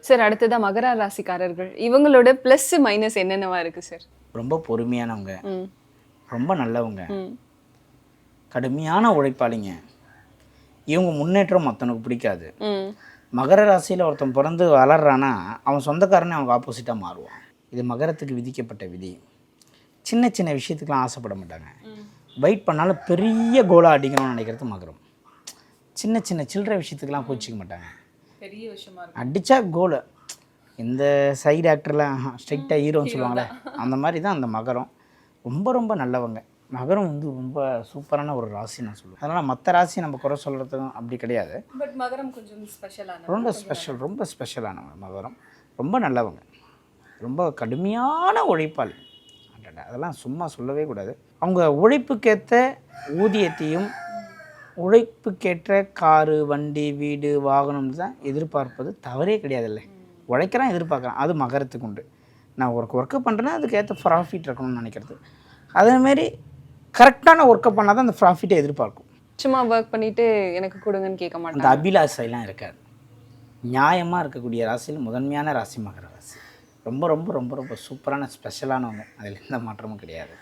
Sir அடுத்ததா மகர ராசிக்காரர்கள். இவங்களோட ப்ளஸ் மைனஸ் என்னென்னவா இருக்கு சார்? ரொம்ப பொறுமையானவங்க. ரொம்ப நல்லவங்க. கடுமையான உழைப்பாளிங்க. இவங்க முன்னேற்றம் மற்றவனுக்கு பிடிக்காது. மகர ராசியில் ஒருத்தன் பிறந்து வளர்றானா அவன் சொந்தக்காரனே அவங்க ஆப்போசிட்டாக மாறுவான். இது மகரத்துக்கு விதிக்கப்பட்ட விதி. சின்ன சின்ன விஷயத்துக்கெலாம் ஆசைப்பட மாட்டாங்க. வெயிட் பண்ணாலும் பெரிய கோலாக அடிக்கணும்னு நினைக்கிறது மகரம். சின்ன சின்ன சில்லற விஷயத்துக்கெலாம் கோச்சிக்க மாட்டாங்க. பெரிய விஷயமா அடித்தா கோலு இந்த சைடு ஆக்டர்லாம் ஸ்ட்ரைட்டாக ஹீரோன்னு சொல்லுவாங்களே அந்த மாதிரி தான் அந்த மகரம். ரொம்ப ரொம்ப நல்லவங்க. மகரம் வந்து ரொம்ப சூப்பரான ஒரு ராசி நான் சொல்லுவேன். அதனால் மற்ற ராசி நம்ம குறை சொல்கிறதுக்கும் அப்படி கிடையாது. பட் மகரம் கொஞ்சம் ஸ்பெஷலான ரொம்ப ஸ்பெஷல் ரொம்ப ஸ்பெஷலானவங்க மகரம். ரொம்ப நல்லவங்க. ரொம்ப கடுமையான உழைப்பாளி. அதெல்லாம் சும்மா சொல்லவே கூடாது. அவங்க உழைப்புக்கேற்ற ஊதியத்தையும் உழைப்புக்கேற்ற காரு வண்டி வீடு வாகனம் தான் எதிர்பார்ப்பது தவறே கிடையாதுல்ல. உழைக்கிறான் எதிர்பார்க்குறான். அது மகரத்துக்கு உண்டு. நான் ஒரு ஒர்க்கு பண்ணுறேன்னா அதுக்கேற்ற ப்ராஃபிட் இருக்கணும்னு நினைக்கிறது. அதேமாரி கரெக்டான ஒர்க்கை பண்ணால் தான் அந்த ப்ராஃபிட்டை எதிர்பார்க்கும். சும்மா ஒர்க் பண்ணிட்டு எனக்கு கொடுங்கன்னு கேட்க மாட்டாங்க. அந்த அபிலாஷைலாம் இருக்காது. நியாயமாக இருக்கக்கூடிய ராசியில் முதன்மையான ராசி மகர ராசி. ரொம்ப ரொம்ப ரொம்ப ரொம்ப சூப்பரான ஸ்பெஷலானவங்க அதில் எந்த மாற்றமும் கிடையாது.